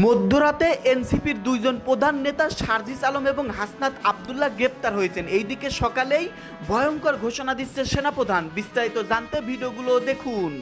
মধ্যরাতে এনসিপির দুইজন প্রধান নেতা সার্জিস আলম এবং হাসনাত আবদুল্লাহ গ্রেপ্তার হয়েছেন। এইদিকে সকালেই ভয়ঙ্কর ঘোষণা দিচ্ছে সেনাপ্রধান। বিস্তারিত জানতে ভিডিওগুলো দেখুন।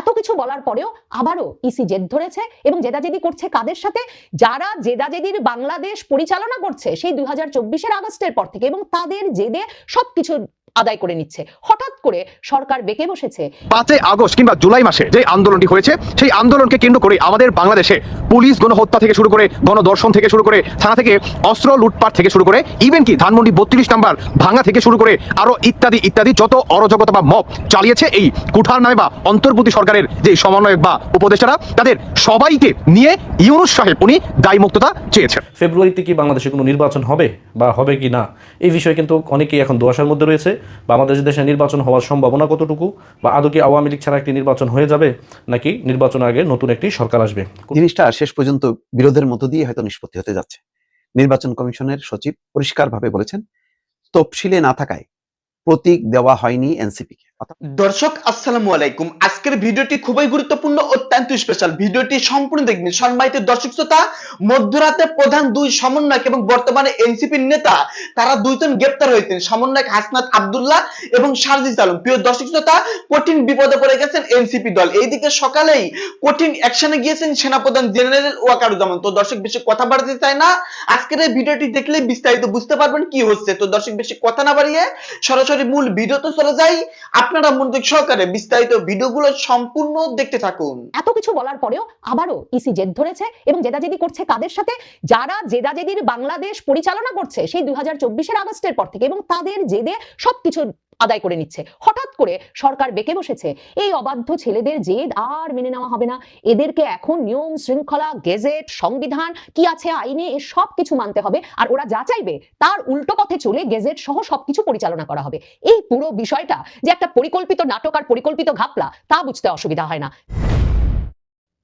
এত কিছু বলার পরেও আবারও ইসি জেদ ধরেছে এবং জেদাজেদি করছে কাদের সাথে? যারা জেদাজেদির বাংলাদেশ পরিচালনা করছে সেই দুই হাজার চব্বিশের আগস্টের পর থেকে এবং তাদের জেদে সবকিছু আদায় করে নিচ্ছে। হঠাৎ করে সরকার বেঁকে বসেছে। পাঁচই আগস্ট কিংবা জুলাই মাসে যে আন্দোলনটি হয়েছে সেই আন্দোলনকে কেন্দ্র করে আমাদের বাংলাদেশে পুলিশ গণহত্যা থেকে শুরু করে গণদর্শন থেকে শুরু করে থানা থেকে অস্ত্র লুটপাট থেকে শুরু করে ইভেন কি ধানমন্ডি বত্রিশ নাম্বার ভাঙা থেকে শুরু করে আরও ইত্যাদি ইত্যাদি যত অরাজকতা বা মপ চালিয়েছে এই কুঠার নামে বা অন্তর্বর্তী সরকারের যে সমন্বয়ক বা উপদেষ্টারা তাদের সবাইকে নিয়ে ইউনুস সাহেব উনি দায়মুক্ততা চেয়েছেন। ফেব্রুয়ারিতে কি বাংলাদেশে কোনো নির্বাচন হবে বা হবে কি না? এই বিষয়ে কিন্তু অনেকেই এখন দোয়াশার মধ্যে রয়েছে। বাংলাদেশ দেশে নির্বাচন হওয়ার সম্ভাবনা কতটুকু? বা আদৌ কি আওয়ামী লীগ ছাড়া একটি নির্বাচন হয়ে যাবে? নাকি নির্বাচন আগে নতুন একটি সরকার আসবে? জিনিসটা শেষ পর্যন্ত বিরোধের মতো দিয়ে হয়তো নিষ্পত্তি হতে যাচ্ছে। নির্বাচন কমিশনের সচিব পরিষ্কারভাবে বলেছেন, তফসিলে না থাকায় প্রতীক দেওয়া হয়নি এনসিপি কে অর্থাৎ দর্শক, আসসালামু আলাইকুম। আজকের ভিডিওটি খুবই গুরুত্বপূর্ণ, অত্যন্ত স্পেশাল ভিডিওটি সম্পূর্ণ দেখবেন। সম্মানিত দর্শক শ্রোতা, মধ্যরাতে প্রধান দুই সমন্বয়ক এবং বর্তমানে এনসিপির নেতা, তারা দুইজন গ্রেপ্তার হয়েছেন। সমন্বয়ক হাসনাত আব্দুল্লাহ এবং সারজিস আলম। প্রিয় দর্শক শ্রোতা, কঠিন বিপদে পড়ে গেছেন এনসিপি দল। এইদিকে সকালেই কঠিন অ্যাকশনে গিয়েছেন সেনাপ্রধান জেনারেল ওয়াকারুজ্জামান। তো দর্শক, বেশি কথা বাড়াতে চায় না। আজকের এই ভিডিওটি দেখলে বিস্তারিত বুঝতে পারবেন কি হচ্ছে। তো দর্শক, বেশি কথা না বাড়িয়ে সরাসরি মূল ভিডিওতে চলে যাই। আপনারা মনোযোগ সহকারে বিস্তারিত ভিডিওগুলো সম্পূর্ণ দেখতে থাকুন। এত কিছু বলার পরেও আবারও ইসি জেদ ধরেছে এবং জেদাজেদি করছে কাদের সাথে? যারা জেদাজেদির বাংলাদেশ পরিচালনা করছে সেই দুই হাজার আগস্টের পর থেকে এবং তাদের জেদে সবকিছু আদায় করে নিচ্ছে। হঠাৎ করে সরকার বেঁকে বসেছে। এই অবাধ্য ছেলেদের জেদ আর মেনে নেওয়া হবে না। এদেরকে এখন নিয়ম শৃঙ্খলা, গেজেট, সংবিধান, কি আছে আইনে, এ সব কিছু মানতে হবে। আর ওরা যা চাইবে, তার উল্টো পথে চলে গেজেট সহ সবকিছু পরিচালনা করা হবে। এই পুরো বিষয়টা যে একটা পরিকল্পিত নাটক আর পরিকল্পিত ঘাপলা, তা বুঝতে অসুবিধা হয় না।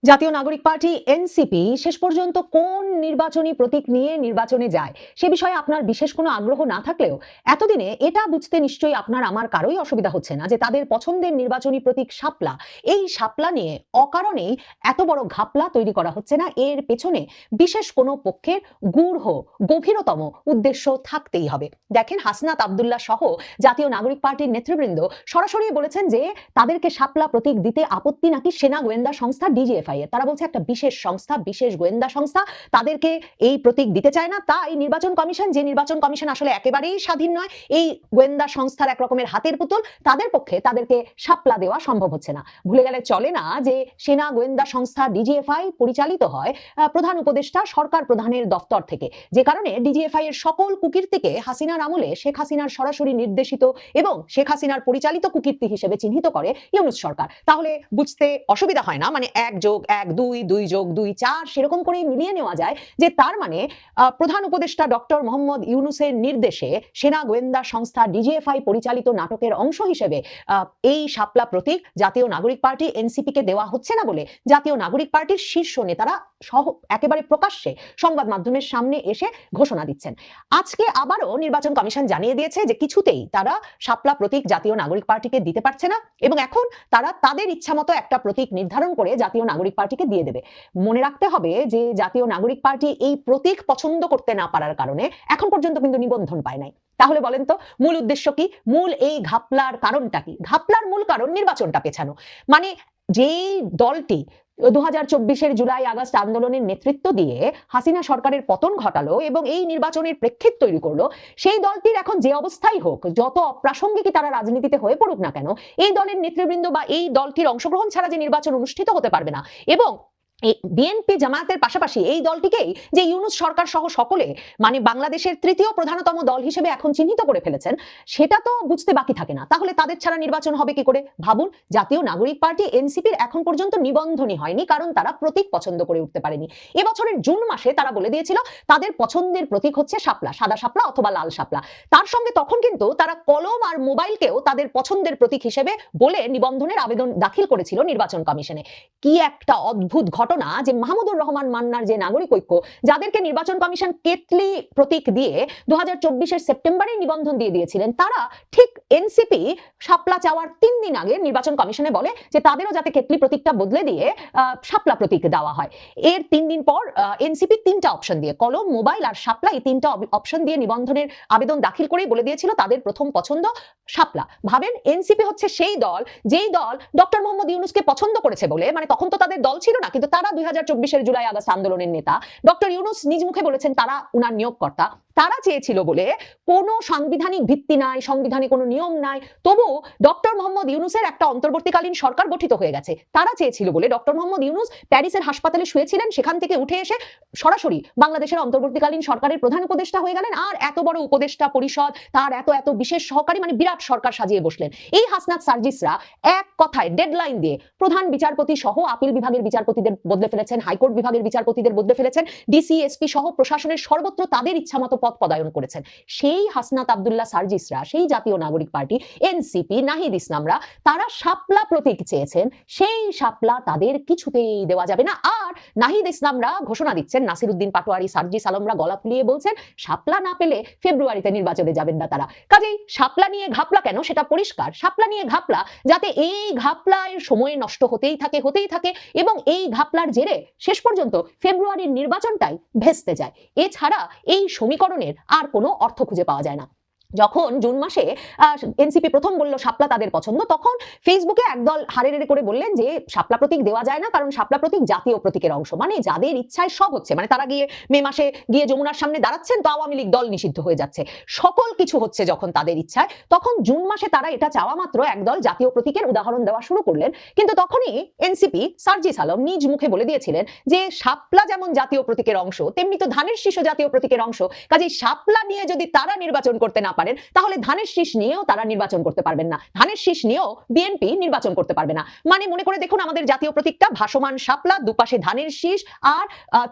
জাতীয় নাগরিক পার্টি এনসিপি শেষ পর্যন্ত কোন নির্বাচনী প্রতীক নিয়ে নির্বাচনে যায়? সে বিষয়ে আপনার বিশেষ কোনো আগ্রহ না থাকলেও এতদিনে এটা বুঝতে নিশ্চয়ই আপনার আমার কারোই অসুবিধা হচ্ছে না যে তাদের পছন্দের নির্বাচনী প্রতীক শাপলা। এই শাপলা নিয়ে অকারণেই এত বড় ঘাপলা তৈরি করা হচ্ছে না। এর পেছনে বিশেষ কোনো পক্ষের গূঢ়, গভীরতম উদ্দেশ্য থাকতেই হবে। দেখেন হাসনাত আবদুল্লাহ সহ জাতীয় নাগরিক পার্টির নেতৃবৃন্দ সরাসরি বলেছেন যে তাদেরকে শাপলা প্রতীক দিতে আপত্তি নাকি সেনা গোয়েন্দা সংস্থা ডিজিএফআই এর তারা বলছে, একটা বিশেষ সংস্থা, বিশেষ গোয়েন্দা সংস্থা তাদেরকে এই প্রতীক দিতে চায় না। তাই নির্বাচন কমিশন, যে নির্বাচন কমিশন আসলে একেবারেই স্বাধীন নয়, এই গোয়েন্দা সংস্থার এক রকমের হাতের পুতুল, তাদের পক্ষে তাদেরকে শাপলা দেওয়া সম্ভব হচ্ছে না। ভুলে গেলে চলে না যে সেনা গোয়েন্দা সংস্থা ডিজিএফআই পরিচালিত হয় প্রধান উপদেষ্টা, সরকার প্রধানের দফতর থেকে। যে কারণে ডিজিএফআই এর সকল কুকীর্তিকে হাসিনার আমলে শেখ হাসিনার সরাসরি নির্দেশিত এবং শেখ হাসিনার পরিচালিত কুকীর্তি হিসেবে চিহ্নিত করে ইউনুস সরকার। তাহলে বুঝতে অসুবিধা হয় না? মানে এক যোগ এক, দুই দুই যোগ দুই, চার, সেরকম করে মিলিয়ে নেওয়া যায় যে তার মানে প্রধান উপদেষ্টা ডক্টর মোহাম্মদ ইউনুসের নির্দেশে সেনা গোয়েন্দা সংস্থা ডিজিএফআই পরিচালিত নাটকের অংশ হিসেবে এই শাপলা প্রতীক জাতীয় নাগরিক পার্টি এনসিপি কে দেওয়া হচ্ছে না বলে জাতীয় নাগরিক পার্টির শীর্ষ নেতারা সহ, একেবারে প্রকাশ্যে সংবাদ মাধ্যমের সামনে এসে ঘোষণা দিচ্ছেন। আজকে আবারও নির্বাচন কমিশন জানিয়ে দিয়েছে যে কিছুতেই তারা শাপলা প্রতীক জাতীয় নাগরিক পার্টিকে দিতে পারছে না এবং এখন তারা তাদের ইচ্ছামতো একটা প্রতীক নির্ধারণ করে জাতীয় নাগরিক পার্টিকে দিয়ে দেবে। মনে রাখতে হবে যে জাতীয় নাগরিক পার্টি এই প্রতীক পছন্দ করতে না পারার কারণে এখন পর্যন্ত কিন্তু নিবন্ধন পায় নাই। তাহলে বলেন তো, মূল উদ্দেশ্য কি? মূল এই ঘাপলার কারণটা কি? ঘাপলার মূল কারণ নির্বাচনটা পেছানো। মানে যেই দলটি দু হাজার জুলাই আগস্ট আন্দোলনের নেতৃত্ব দিয়ে হাসিনা সরকারের পতন ঘটালো এবং এই নির্বাচনের প্রেক্ষিত তৈরি করল। সেই দলটির এখন যে অবস্থাই হোক, যত অপ্রাসঙ্গিকই তারা রাজনীতিতে হয়ে পড়ুক না কেন, এই দলের নেতৃবৃন্দ বা এই দলটির অংশগ্রহণ ছাড়া যে নির্বাচন অনুষ্ঠিত হতে পারবে না এবং বিএনপি জামায়াতের পাশাপাশি এই দলটিকেই যে ইউনুস সরকার সহ সকলে মানে বাংলাদেশের তৃতীয় প্রধানতম দল হিসেবে এখন চিহ্নিত করে ফেলেছেন, সেটা তো বুঝতে বাকি থাকে না। তাহলে তাদের ছাড়া নির্বাচন হবে কি করে? ভাবুন, জাতীয় নাগরিক পার্টি এনসিপির এখন পর্যন্ত নিবন্ধনই হয়নি, কারণ তারা প্রতীক পছন্দ করে উঠতে পারেনি। এবছরের জুন মাসে তারা বলে দিয়েছিল, তাদের পছন্দের প্রতীক হচ্ছে শাপলা, সাদা শাপলা অথবা লাল শাপলা। তার সঙ্গে তখন কিন্তু তারা কলম আর মোবাইলকেও তাদের পছন্দের প্রতীক হিসেবে বলে নিবন্ধনের আবেদন দাখিল করেছিল নির্বাচন কমিশনে। কি একটা অদ্ভুত ঘটনা ঘটনা যে মাহমুদুর রহমান মান্নার যে নাগরিক ঐক্য, যাদেরকে নির্বাচন কমিশন কেতলি প্রতীক দিয়ে দু হাজার সেপ্টেম্বরে নিবন্ধন দিয়ে দিয়েছিলেন, তারা ঠিক এনসিপি শাপলা চাওয়ার তিন দিন আগে নির্বাচন কমিশনে বলে যে তাদেরও যাতে কেতলি প্রতীকটা বদলে দিয়ে শাপলা প্রতীক দেওয়া হয়। এর তিন দিন পর এনসিপি তিনটা অপশন দিয়ে, কলম, মোবাইল আর শাপলা এই তিনটা অপশন দিয়ে নিবন্ধনের আবেদন দাখিল করেই বলে দিয়েছিল তাদের প্রথম পছন্দ শাপলা। ভাবেন এনসিপি হচ্ছে সেই দল, যেই দল ডক্টর মোহাম্মদ ইউনুসকে পছন্দ করেছে বলে মানে তখন তো তাদের দল ছিল না, কিন্তু তারা দুই হাজার জুলাই আগস্ট আন্দোলনের নেতা। ডক্টর ইউনুস নিজ মুখে বলেছেন, তারা উনার নিয়োগকর্তা। তারা চেয়েছিল বলে কোনো সাংবিধানিক ভিত্তি নাই, সংবিধানে কোনো নিয়ম নাই। তবু ডক্টর মোহাম্মদ ইউনুসের একটা অন্তর্বর্তীকালীন সরকার গঠিত হয়ে গেছে। তারা চেয়েছিল বলে ডক্টর মোহাম্মদ ইউনুস প্যারিসের হাসপাতালে শুয়েছিলেন, সেখান থেকে উঠে এসে সরাসরি বাংলাদেশের অন্তর্বর্তীকালীন সরকারের প্রধান উপদেষ্টা হয়ে গেলেন আর এত বড় উপদেষ্টা পরিষদ, তার এত এত বিশেষ সহকারী মানে বিরাট সরকার সাজিয়ে বসলেন। এই হাসনাত সার্জিসরা এক কথায় ডেডলাইন দিয়ে প্রধান বিচারপতি সহ আপিল বিভাগের বিচারপতিদের বদলে ফেলেছেন, হাইকোর্ট বিভাগের বিচারপতিদের বদলে ফেলেছেন ডিসি এসপি সহ প্রশাসনের সর্বত্র তাদের ইচ্ছামতো পদ পদায়ন করেছেন। সেই হাসনাত আব্দুল্লাহ সার্জিসরা, সেই জাতীয় নাগরিক পার্টি, এনসিপি, নাহিদ ইসলামরা, তারা শাপলা প্রতীক চেয়েছেন। সেই শাপলা তাদের কিছুতেই দেওয়া যাবে না। আর নাহিদ ইসলামরা ঘোষণা দিচ্ছেন, নাসিরুদ্দিন পাটোয়ারি, সার্জিস আলমরা গলা ফুলিয়ে বলছেন, শাপলা না পেলে ফেব্রুয়ারিতে নির্বাচনে যাবেন না তারা। কাজেই শাপলা নিয়ে ঘাপলা কেন? সেটা পরিষ্কার। শাপলা নিয়ে ঘাপলা যাতে এই ঘাপলায় সময় নষ্ট হতেই থাকে হতেই থাকে এবং এই ঘাপলার জেরে শেষ পর্যন্ত ফেব্রুয়ারির নির্বাচনটাই ভেস্তে যায়। এছাড়া এই সমীকরণের আর কোনো অর্থ খুঁজে পাওয়া যায় না। যখন জুন মাসে এনসিপি প্রথম বলল শাপলা তাদের পছন্দ, তখন ফেসবুকে একদল হারে রেড়ে করে বললেন যে শাপলা প্রতীক দেওয়া যায় না, কারণ শাপলা প্রতীক জাতীয় প্রতীকের অংশ। মানে যাদের ইচ্ছায় সব হচ্ছে মানে তারা গিয়ে মে মাসে গিয়ে যমুনার সামনে দাঁড়াচ্ছেন তো আওয়ামী লীগ দল নিষিদ্ধ হয়ে যাচ্ছে। সকল কিছু হচ্ছে যখন তাদের ইচ্ছায়, তখন জুন মাসে তারা এটা চাওয়া মাত্র একদল জাতীয় প্রতীকের উদাহরণ দেওয়া শুরু করলেন। কিন্তু তখনই এনসিপি সার্জিস আলম নিজ মুখে বলে দিয়েছিলেন যে শাপলা যেমন জাতীয় প্রতীকের অংশ, তেমনি তো ধানের শীষ জাতীয় প্রতীকের অংশ। কাজেই শাপলা নিয়ে যদি তারা নির্বাচন করতে না পারেন, তাহলে ধানের শীষ নিয়েও তারা নির্বাচন করতে পারবেন না। ধানের শীষ নিয়েও বিএনপি নির্বাচন করতে পারবে না। মানে মনে করে দেখুন আমাদের জাতীয় প্রতীকটা ভাসমান শাপলা, দুপাশে ধানের শীষ আর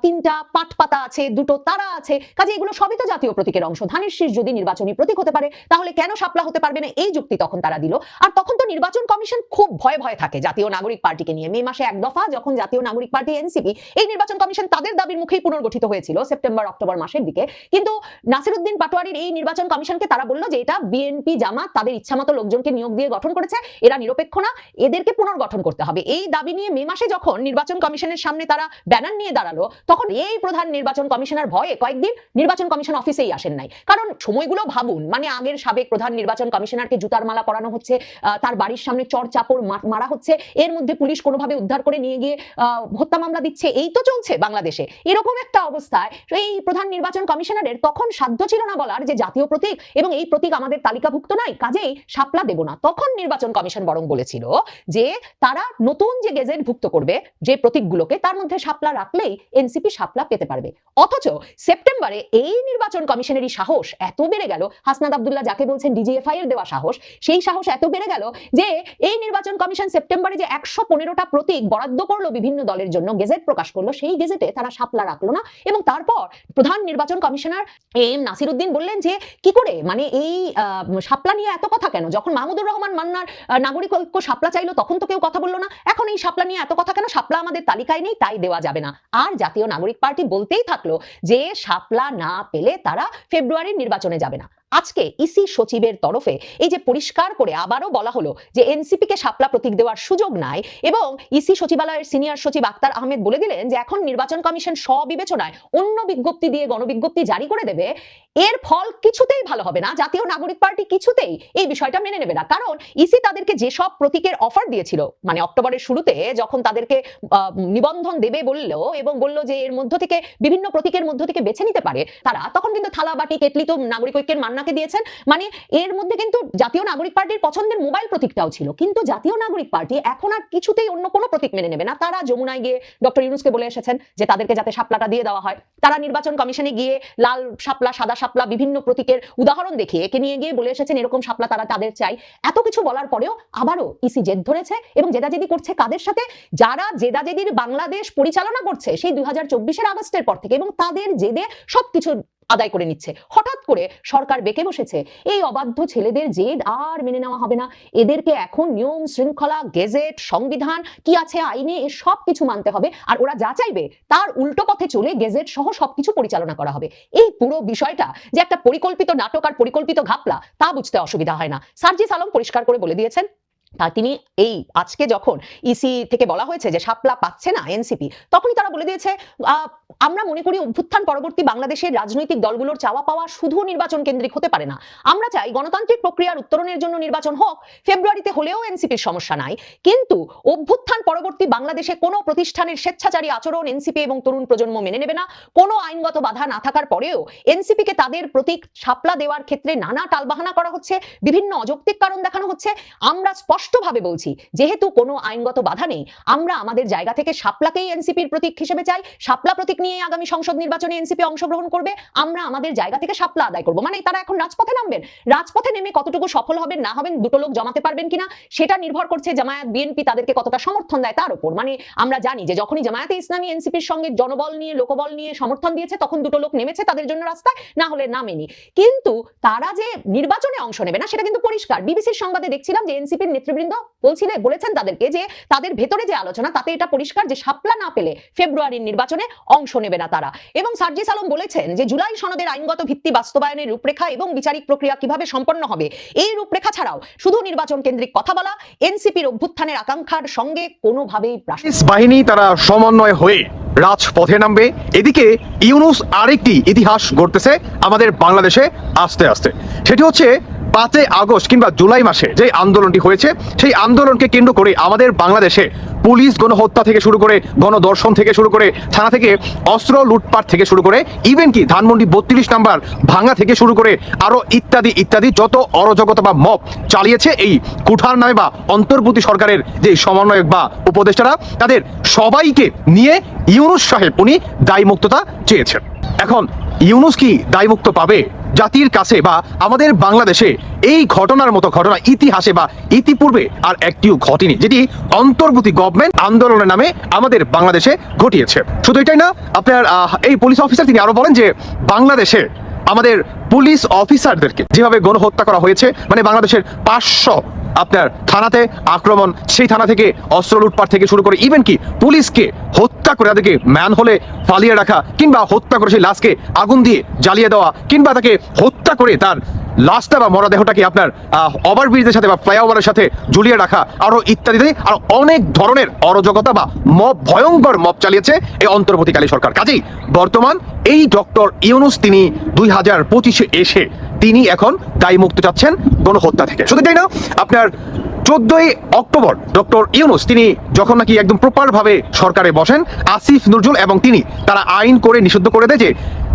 তিনটা পাট পাতা আছে, দুটো তারা আছে। কাজে এগুলো সবই তো জাতীয় প্রতীকের অংশ। ধানের শীষ যদি নির্বাচনী প্রতীক হতে পারে, তাহলে কেন শাপলা হতে পারবে না? এই যুক্তি তখন তারা দিল। আর তখন তো নির্বাচন কমিশন খুব ভয় ভয় থাকে জাতীয় নাগরিক পার্টিকে নিয়ে। মে মাসে এক দফা যখন জাতীয় নাগরিক পার্টি এনসিপি এই নির্বাচন কমিশন তাদের দাবির মুখেই পুনর্গঠিত হয়েছিল সেপ্টেম্বর অক্টোবর মাসের দিকে। কিন্তু নাসিরুদ্দিন পাটোয়ারির এই নির্বাচন কমিশনকে তারা বলল যে এটা বিএনপি জামাত তাদের ইচ্ছামতো লোকজনকে নিয়োগ দিয়ে গঠন করেছে, এরা নিরপেক্ষ না, এদেরকে পুনর্গঠন করতে হবে। এই দাবি নিয়ে মে মাসে যখন নির্বাচন কমিশনের সামনে তারা ব্যানার নিয়ে দাঁড়াল, তখন এই প্রধান নির্বাচন কমিশনার ভয়ে কয়েকদিন নির্বাচন কমিশন অফিসেই আসেন নাই। কারণ সময়গুলো ভাবুন মানে আগের সাবেক প্রধান নির্বাচন কমিশনারকে জুতার মালা পরানো হচ্ছে তার বাড়ির সামনে চর চাপড় মারা হচ্ছে, এর মধ্যে পুলিশ কোনোভাবে উদ্ধার করে নিয়ে গিয়ে হত্যা মামলা দিচ্ছে, এই তো চলছে বাংলাদেশে। এরকম একটা অবস্থায়, এই প্রধান নির্বাচন কমিশনারের তখন সাধ্য ছিল না বলার যে জাতীয় প্রতীক এবং এই প্রতীক আমাদের তালিকাভুক্ত নাই, কাজেই শাপলা দেব না। তখন নির্বাচন কমিশন বরং বলেছিল যে তারা নতুন যে গেজেট ভুক্ত করবে, যে প্রতীকগুলোকে, তার মধ্যে শাপলা রাখলেই এনসিপি শাপলা পেতে পারবে। অথচ সেপ্টেম্বরে এই নির্বাচন কমিশনেরই সাহস এত বেড়ে গেল হাসনাদ আব্দুল্লাহ যাকে বলছেন ডিজিএফআই এর দেওয়া সাহস, সেই সাহস এত বেড়ে গেল যে এই নির্বাচন কমিশন সেপ্টেম্বরে যে একশো পনেরোটা প্রতীক বরাদ্দ করল বিভিন্ন দলের জন্য, গেজেট প্রকাশ করল, সেই গেজেটে তারা শাপলা রাখল না। এবং তারপর প্রধান নির্বাচন কমিশনার এম নাসিরুদ্দিন বললেন যে, কি করে? মানে এই সাপলা নিয়ে এত কথা কেন? যখন মাহমুদুর রহমান মান্নার নাগরিক ঐক্য শাপলা চাইলো, তখন তো কেউ কথা বলল না। এখন এই সাপলা নিয়ে এত কথা কেন? সাপলা আমাদের তালিকায় নেই, তাই দেওয়া যাবে না। আর জাতীয় নাগরিক পার্টি বলতেই থাকল যে সাপলা না পেলে তারা ফেব্রুয়ারির নির্বাচনে যাবে না। আজকে ইসি সচিবের তরফে এই যে পরিষ্কার করে আবারও বলা হলো যে এনসিপি কে শাপলা প্রতীক দেওয়ার সুযোগ নাই এবং ইসি সচিবালয়ের সিনিয়র সচিব আক্তার আহমেদ বলে দিলেন যে এখন নির্বাচন কমিশন স্ববিবেচনায় অন্য বিজ্ঞপ্তি দিয়ে গণবিজ্ঞপ্তি জারি করে দেবে। এর ফল কিছুতেই ভালো হবে না। জাতীয় নাগরিক পার্টি কিছুতেই এই বিষয়টা মেনে নেবে না। কারণ ইসি তাদেরকে যেসব প্রতীকের অফার দিয়েছিল মানে অক্টোবরের শুরুতে যখন তাদেরকে নিবন্ধন দেবে বলল এবং বলল যে এর মধ্য থেকে বিভিন্ন প্রতীকের মধ্য থেকে বেছে নিতে পারে তারা, তখন কিন্তু থালা বাটি কেটলি তো নাগরিক ঐক্যের মান্নাকে দিয়েছেন। মানে এর মধ্যে কিন্তু জাতীয় নাগরিক পার্টির পছন্দের মোবাইল প্রতীকটাও ছিল। কিন্তু জাতীয় নাগরিক পার্টি এখন আর কিছুতেই অন্য কোনো প্রতীক মেনে নেবে না। তারা যমুনায় গিয়ে ডক্টর ইউনুসকে বলে এসেছেন যে তাদেরকে যাতে শাপলাটা দিয়ে দেওয়া হয়। তারা নির্বাচন কমিশনে গিয়ে লাল শাপলা, সাদা শাপলা বিভিন্ন প্রতীকের উদাহরণ দেখিয়ে একে নিয়ে গিয়ে বলে এসেছেন এরকম শাপলা তারা তাদের চাই। এত কিছু বলার পরেও আবারও ইসি জেদ ধরেছে এবং জেদাজেদি করছে কাদের সাথে? যারা জেদাজেদির বাংলাদেশ পরিচালনা করছে সেই দুই হাজার চব্বিশের আগস্টের পর থেকে এবং তাদের জেদে সবকিছু আদায় করে নিচ্ছে। হঠাৎ করে সরকার বেঁকে বসেছে। এই অবাধ্য ছেলেদের জেদ আর মেনে নেওয়া হবে না। এদেরকে এখন নিয়ম শৃঙ্খলা, গেজেট, সংবিধান, কি আছে আইনে, এ সব কিছু মানতে হবে। আর ওরা যা চাইবে, তার উল্টো পথে চলে গেজেট সহ সবকিছু পরিচালনা করা হবে। এই পুরো বিষয়টা যে একটা পরিকল্পিত নাটক আর পরিকল্পিত ঘাপলা, তা বুঝতে অসুবিধা হয় না। সার্জিস আলম পরিষ্কার করে বলে দিয়েছেন। তা তিনি এই আজকে যখন ইসি থেকে বলা হয়েছে যে শাপলা পাচ্ছে না এনসিপি তখনই তারা বলে দিয়েছে আমরা মনে করি অভ্যুত্থান পরবর্তী বাংলাদেশের রাজনৈতিক দলগুলোর চাওয়া পাওয়া শুধু নির্বাচন কেন্দ্রিক হতে পারে না। আমরা চাই গণতান্ত্রিক প্রক্রিয়ার উত্তরণের জন্য নির্বাচন হোক, ফেব্রুয়ারিতে হলেও এনসিপির সমস্যা নাই। কিন্তু অভ্যুত্থান পরবর্তী বাংলাদেশে কোনো প্রতিষ্ঠানের স্বেচ্ছাচারী আচরণ এনসিপি এবং তরুণ প্রজন্ম মেনে নেবে না। কোনো আইনগত বাধা না থাকার পরেও এনসিপিকে তাদের প্রতীক সাপলা দেওয়ার ক্ষেত্রে নানা টালবাহানা করা হচ্ছে, বিভিন্ন অযৌক্তিক কারণ দেখানো হচ্ছে। আমরা স্পষ্টভাবে বলছি, যেহেতু কোনো আইনগত বাধা নেই, আমরা আমাদের জায়গা থেকে শাপলাকেই এনসিপির প্রতীক হিসেবে চাই শাপলা প্রতীক নিয়ে আগামী সংসদ নির্বাচনে এনসিপি অংশগ্রহণ করবে, আমরা আমাদের জায়গা থেকে শাপলা আদায় করব। মানে তারা এখন রাজপথে নামবেন। রাজপথে নেমে কতটুকু সফল হবেন, না হবেন, দুটো লোক জমাতে পারবেন কিনা, সেটা নির্ভর করছে জামায়াত বিএনপি তাদেরকে কতটা সমর্থন দেয় তার উপর। মানে আমরা জানি যে যখনই জামায়াতে ইসলামী এনসিপির সঙ্গে জনবল নিয়ে, লোকবল নিয়ে সমর্থন দিয়েছে, তখন দুটো লোক নেমেছে তাদের জন্য রাস্তায়, না হলে নামেনি। কিন্তু তারা যে নির্বাচনে অংশ নেবে না, সেটা কিন্তু পরিষ্কার। বিবিসির সংবাদে দেখছিলাম যে এনসিপির নেতৃবৃন্দ বলছিলেন বলেছেন তাদেরকে যে তাদের ভেতরে যে আলোচনা, তাতে এটা পরিষ্কার যে শাপলা না পেলে ফেব্রুয়ারির নির্বাচনে অংশ নেবে না তারা। এবং সার্জিস আলম বলেছেন যে জুলাই সনদের আইনগত ভিত্তি বাস্তবায়নের রূপরেখা এবং বিচারিক প্রক্রিয়া কীভাবে সম্পন্ন হবে, এই রূপরেখা ছাড়াও শুধু নির্বাচন কেন্দ্রিক কথা বলা, এনসিপির অভ্যুত্থানের আকাঙ্ক্ষার সঙ্গে কোনোভাবেই বাহিনী তারা সমন্বয় হয়ে রাজপথে নামবে। এদিকে ইউনুস আরেকটি ইতিহাস গড়তেছে আমাদের বাংলাদেশে আস্তে আস্তে। সেটি হচ্ছে পাঁচই আগস্ট কিংবা জুলাই মাসে যে আন্দোলনটি হয়েছে, সেই আন্দোলনকে কেন্দ্র করে আমাদের বাংলাদেশে পুলিশ গণহত্যা থেকে শুরু করে, গণদর্শন থেকে শুরু করে, থানা থেকে অস্ত্র লুটপাট থেকে শুরু করে ইভেন কি ধানমন্ডি বত্রিশ নাম্বার ভাঙা থেকে শুরু করে, আরও ইত্যাদি ইত্যাদি যত অরাজকতা বা মপ চালিয়েছে এই কুঠার নামে বা অন্তর্বর্তী সরকারের যে সমন্বয়ক বা উপদেষ্টারা, তাদের সবাইকে নিয়ে ইউনুস সাহেব উনি দায়মুক্ততা চেয়েছেন। এখন ইউনুস কি দায়মুক্ত পাবে? জাতির কাছে বা আমাদের বাংলাদেশে এই ঘটনার মতো ঘটনা ইতিহাসে বা ইতিপূর্বে আর একটিও ঘটেনি, যেটি অন্তর্বর্তী গভর্নমেন্ট আন্দোলনের নামে আমাদের বাংলাদেশে ঘটিয়েছে। শুধু এটাই না, আপনার এই পুলিশ অফিসার তিনি আরও বলেন যে বাংলাদেশে আমাদের পুলিশ অফিসারদেরকে যেভাবে গণহত্যা করা হয়েছে মানে বাংলাদেশের পাঁচশো আপনার থানাতে আক্রমণ, সেই থানা থেকে অস্ত্র লুটপাট থেকে শুরু করে ইভেন কি পুলিশকে হত্যা করে তাদেরকে ম্যান হলে ফালিয়ে রাখা কিংবা হত্যা করে সেই লাশকে আগুন দিয়ে জ্বালিয়ে দেওয়া কিংবা তাকে হত্যা করে তার লাশটা বা মরদেহটাকে আপনার ওভারব্রিজের সাথে বা ফ্লাইওভারের সাথে ঝুলিয়ে রাখা আরও ইত্যাদি ইত্যাদি আর অনেক ধরনের অরাজকতা বা মব, ভয়ঙ্কর মব চালিয়েছে এই অন্তর্বর্তীকালী সরকার। কাজেই বর্তমান এই ডক্টর ইউনুস তিনি দুই হাজার পঁচিশে এসে তিনি এখন দায়মুক্ত চাচ্ছেন গণহত্যা থেকে। শুধু তাই না, আপনার চোদ্দই অক্টোবর ডক্টর ইউনুস, তিনি যখন নাকি একদম প্রপার ভাবে সরকারে বসেন, আসিফ নজরুল এবং তিনি, তারা আইন করে নিষিদ্ধ করে দেয় যে,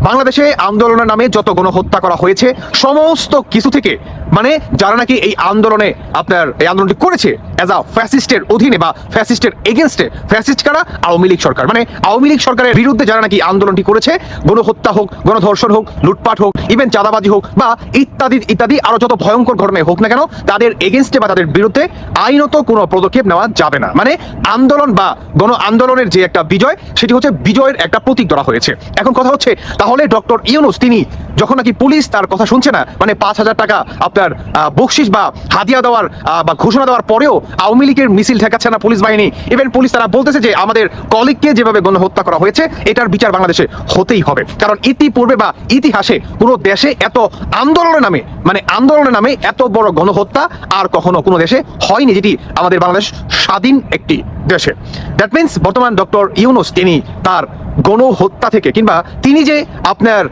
বাংলাদেশে আন্দোলনের নামে যত গণহত্যা করা হয়েছে, সমস্ত কিছু থেকে মানে যারা নাকি এই আন্দোলনে আপনার, এই আন্দোলনটি করেছে অ্যাজ আ ফ্যাসিস্টের অধীনে বা ফ্যাসিস্টের এগেনস্টে ফ্যাসিস্ট কারা? আওয়ামী লীগ সরকার। মানে আওয়ামী লীগ সরকারের বিরুদ্ধে যারা নাকি আন্দোলনটি করেছে, গণহত্যা হোক, গণধর্ষণ হোক, লুটপাট হোক ইভেন চাঁদাবাজি হোক বা ইত্যাদি ইত্যাদি আরও যত ভয়ঙ্কর ঘটনায় হোক না কেন, তাদের এগেনস্টে বা তাদের বিরুদ্ধে আইনত কোনো পদক্ষেপ নেওয়া যাবে না। মানে আন্দোলন বা গণ আন্দোলনের যে একটা বিজয়, সেটি হচ্ছে বিজয়ের একটা প্রতীক ধরা হয়েছে। এখন কথা হচ্ছে, তাহলে ডক্টর ইউনুস, তিনি যখন নাকি পুলিশ তার কথা শুনছে না মানে পাঁচ হাজার টাকা আপনার বকশিস বা হাদিয়া দেওয়ার বা ঘোষণা দেওয়ার পরেও আওয়ামী লীগের মিছিল ঠেকাচ্ছে না পুলিশ বাহিনী। ইভেন পুলিশ তারা বলতেছে যে, আমাদের কলিগকে যেভাবে গণহত্যা করা হয়েছে, এটার বিচার বাংলাদেশে হতেই হবে। কারণ ইতিপূর্বে বা ইতিহাসে কোনো দেশে এত আন্দোলনের নামে মানে আন্দোলনের নামে এত বড় গণহত্যা আর কখনো কোনো দেশে হয়নি যেটি আমাদের বাংলাদেশ স্বাধীন একটি দেশে। দ্যাট মিন্স বর্তমান ডক্টর ইউনুস, তিনি তার গণহত্যা থেকে কিংবা তিনি যে আপনার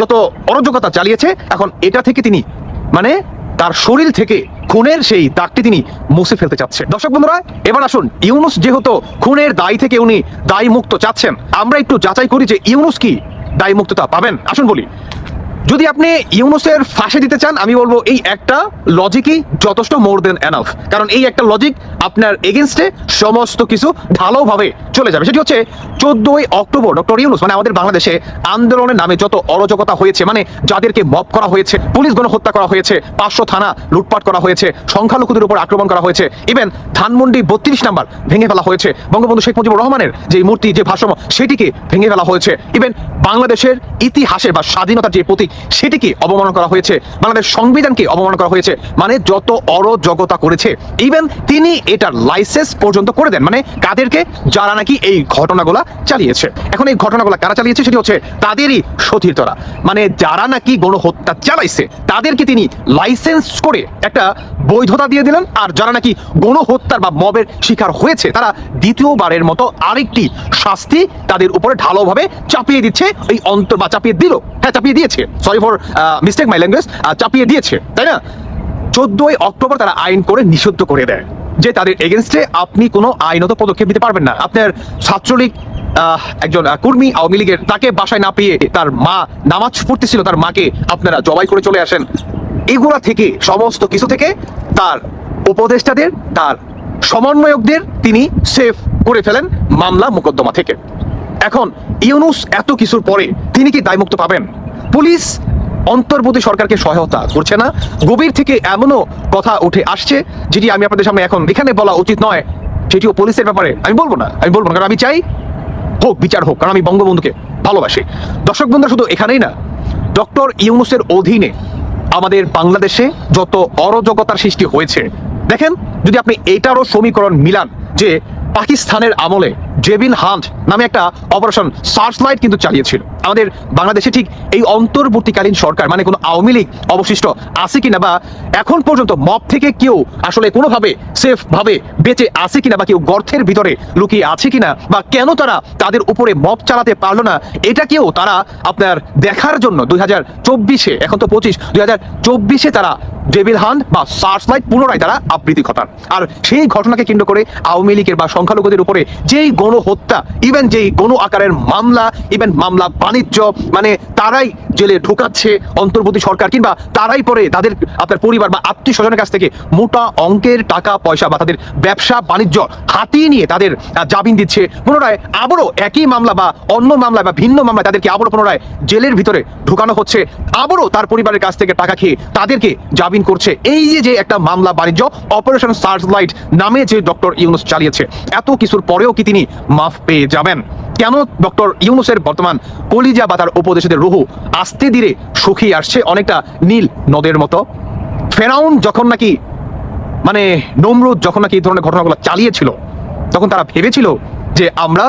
যত অরাজকতা চালিয়েছে, এখন এটা থেকে তিনি মানে তার শরীর থেকে খুনের সেই দাগটি তিনি মুছে ফেলতে চাচ্ছে। দর্শক বন্ধুরা, এবার আসুন, ইউনুস যেহেতু খুনের দায় থেকে উনি দায় মুক্ত চাচ্ছেন, আমরা একটু যাচাই করি যে ইউনুস কি দায় মুক্ততা পাবেন। আসুন বলি যদি আপনি ইউনুসের ফাঁসে দিতে চান, আমি বলব এই একটা লজিকই যথেষ্ট মোর দেন এনাফ কারণ এই একটা লজিক আপনার এগেনস্টে সমস্ত কিছু ঢালাওভাবে চলে যাবে। সেটি হচ্ছে চোদ্দই অক্টোবর ডক্টর ইউনুস মানে আমাদের বাংলাদেশে আন্দোলনের নামে যত অরাজকতা হয়েছে মানে যাদেরকে মব করা হয়েছে, পুলিশ গণহত্যা করা হয়েছে, পাঁচশো থানা লুটপাট করা হয়েছে, সংখ্যালঘুদের উপর আক্রমণ করা হয়েছে ইভেন ধানমন্ডি বত্রিশ নাম্বার ভেঙে ফেলা হয়েছে, বঙ্গবন্ধু শেখ মুজিবুর রহমানের যে মূর্তি, যে ভাষণ সেটিকে ভেঙে ফেলা হয়েছে। ইভেন বাংলাদেশের ইতিহাসে বা স্বাধীনতার যে প্রতীক সেটিকে অবমাননা করা হয়েছে। বাংলাদেশ সংবিধানকে অবমাননা করা হয়েছে। মানে যত অরাজকতা করেছে ইভেন তিনি এটার লাইসেন্স পর্যন্ত করে দেন। মানে কাদেরকে? যারা নাকি এই ঘটনাগুলা চালিয়েছে। এখন এই ঘটনাগুলো কারা চালিয়েছে সেটি হচ্ছে তাদেরই সতীর্থরা। মানে যারা নাকি গণহত্যা চালাইছে, তাদেরকে তিনি লাইসেন্স করে একটা বৈধতা দিয়ে দিলেন। আর যারা নাকি গণহত্যার বা মবের শিকার হয়েছে, তারা দ্বিতীয়বারের মতো আরেকটি শাস্তি তাদের উপরে ঢালোভাবে চাপিয়ে দিচ্ছে, এই অন্তর বা চাপিয়ে দিল। হ্যাঁ চাপিয়ে দিয়েছে। Sorry for mistake my language চাপিয়ে দিয়েছে, তাই না? চোদ্দই অক্টোবর তারা আইন করে নিষিদ্ধ করে দেয়, যে তাদের এগেনস্টে আপনি কোনো আইনত পদক্ষেপ নিতে পারবেন না। আপনার ছাত্রলীগ একজন কর্মী আওয়ামী লীগের, তাকে বাসায় না পেয়ে তার মা নামাজ পড়তেছিল, তার মাকে আপনারা জবাই করে চলে আসেন। এগুলা থেকে, সমস্ত কিছু থেকে তার উপদেষ্টাদের, তার সমন্বয়কদের তিনি সেফ করে ফেলেন মামলা মোকদ্দমা থেকে। এখন, ইউনুস এত কিছুর পরে তিনি কি দায়মুক্ত পাবেন? পুলিশ অন্তর্বর্তী সরকারকে সহায়তা করছে না। গভীর থেকে এমনও কথা উঠে আসছে, যেটি আমি আপনাদের সামনে এখন এখানে বলা উচিত নয়, সেটিও পুলিশের ব্যাপারে আমি বলব না, আমি বলব না। কারণ আমি চাই হোক, বিচার হোক, কারণ আমি বঙ্গবন্ধুকে ভালোবাসি। দর্শক বন্ধু শুধু এখানেই না, ডক্টর ইউনুসের অধীনে আমাদের বাংলাদেশে যত অরাজকতার সৃষ্টি হয়েছে, দেখেন, যদি আপনি এটারও সমীকরণ মিলান, যে পাকিস্তানের আমলে জেবিন হান্ট নামে একটা অপারেশন সার্চলাইট কিন্তু চালিয়েছিল। আমাদের বাংলাদেশে ঠিক এই অন্তর্বর্তীকালীন সরকার মানে কোনো আওয়ামী লীগ অবশিষ্ট আছে কিনা বা এখন পর্যন্ত মব থেকে কেউ আসলে কোনোভাবে সেফ ভাবে বেঁচে আছে কিনা বা কেউ গর্থের ভিতরে লুকিয়ে আছে কিনা বা কেন তারা তাদের উপরে মব চালাতে পারল না, এটা কেউ তারা আপনার দেখার জন্য দুই হাজার চব্বিশে, এখন তো পঁচিশ, দুই হাজার চব্বিশে তারা ডেভিল হান বা সার্চলাইট পুনরায় তারা আবৃত্তি ঘটান। আর সেই ঘটনাকে কেন্দ্র করে আওয়ামী লীগের বা সংখ্যালঘুদের উপরে যেই গণহত্যা ইভেন যেই গণ আকারের মামলা ইভেন মামলা বাণিজ্য মানে তারাই জেলে ঢুকাচ্ছে অন্তর্বর্তী সরকার, কিংবা তারাই পরে তাদের, আপনার পরিবার বা আত্মীয় স্বজনের কাছ থেকে মোটা অঙ্কের টাকা, পয়সা বা তাদের ব্যবসা, বাণিজ্য হাতিয়ে নিয়ে তাদের জামিন দিচ্ছে। পুনরায় আবারও একই মামলা বা অন্য মামলা বা ভিন্ন মামলায় তাদেরকে আবারও পুনরায় জেলের ভিতরে ঢুকানো হচ্ছে। আবারও তার পরিবারের কাছ থেকে টাকা খেয়ে তাদেরকে জামিন করছে। এই যে একটা মামলা বাণিজ্য অপারেশন সার্চ লাইট নামে যে ডক্টর ইউনুস চালিয়েছে, এত কিছুর পরেও কি তিনি মাফ পেয়ে যাবেন? কেন ডক্টর ইউনুসের বর্তমান কলিজা বা তার উপদেশদের রুহু আস্তে ধীরে শুকিয়ে আসছে অনেকটা নীল নদের মতো? ফেরাউন যখন নাকি মানে নমরুদ যখন নাকি এই ধরনের ঘটনাগুলো চালিয়েছিল, তখন তারা ভেবেছিল যে আমরা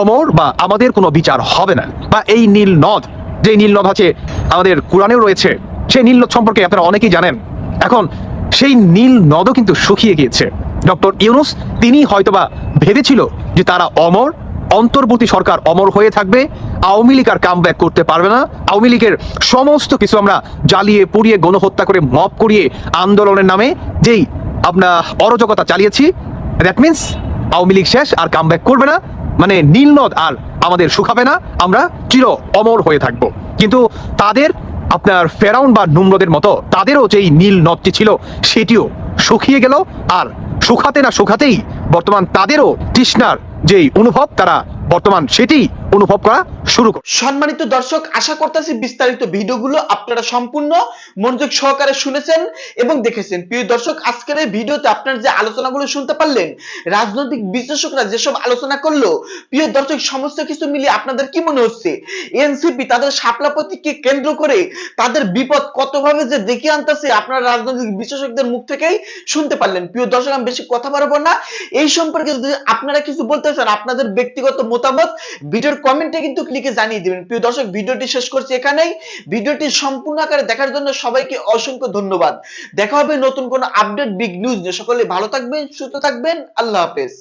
অমর বা আমাদের কোনো বিচার হবে না। বা এই নীল নদ, যে নীল নদ আছে আমাদের কোরআনেও রয়েছে সেই নীল নদ সম্পর্কে আপনারা অনেকেই জানেন। এখন সেই নীল নদও কিন্তু শুকিয়ে গিয়েছে। ডক্টর ইউনুস, তিনি হয়তোবা ভেবেছিল যে তারা অমর, অন্তর্বর্তী সরকার অমর হয়ে থাকবে, আওয়ামী লীগ আর কাম ব্যাক করতে পারবে না। আওয়ামী লীগের সমস্ত কিছু আমরা জ্বালিয়ে পুড়িয়ে গণহত্যা করে মপ করিয়ে আন্দোলনের নামে যেই আমরা অরজকতা চালিয়েছি দ্যাট মিন্স আওয়ামী লীগ শেষ আর কাম ব্যাক করবে না। মানে নীলনদ আর আমাদের শুকাবে না, আমরা চির অমর হয়ে থাকব। কিন্তু তাদের আপনার ফেরাউন বা নুমরদের মতো তাদেরও যেই নীল নদটি ছিল, সেটিও শুকিয়ে গেল। আর শুকাতে না শুকাতেই বর্তমান তাদেরও তৃষ্ণার যেই অনুভব তারা বর্তমান সেটি অনুভব করা শুরু করে সম্মানিত দর্শক, আশা করতেছি বিস্তারিত ভিডিওগুলো আপনারা সম্পূর্ণ মনোযোগ সহকারে শুনেছেন এবং দেখেছেন। প্রিয় দর্শক, আজকের এই ভিডিওতে আপনারা যে আলোচনাগুলো শুনতে পারলেন, রাজনৈতিক বিশ্লেষকরা যেসব আলোচনা করল, প্রিয় দর্শক, সমস্ত কিছু মিলিয়ে আপনাদের কি মনে হচ্ছে? এনসিপি তাদের শাপলা প্রতীককে কেন্দ্র করে তাদের বিপদ কতভাবে যে ডেকে আনতেছে, আপনারা রাজনৈতিক বিশ্লেষকদের মুখ থেকেই শুনতে পারলেন। প্রিয় দর্শক, আমি বেশি কথা বাড়াবো না। এই সম্পর্কে যদি আপনারা কিছু বলতে চান আপনাদের ব্যক্তিগত মতামত ভিডিওর কমেন্টে কিন্তু ক্লিকে জানিয়ে দিবেন। প্রিয় দর্শক, ভিডিওটি শেষ করছি এখানেই। ভিডিওটি সম্পূর্ণ আকারে দেখার জন্য সবাইকে অসংখ্য ধন্যবাদ। দেখা হবে নতুন কোনো আপডেট বিগ নিউজ নিয়ে। সকলে ভালো থাকবেন, সুস্থ থাকবেন। আল্লাহ হাফেজ।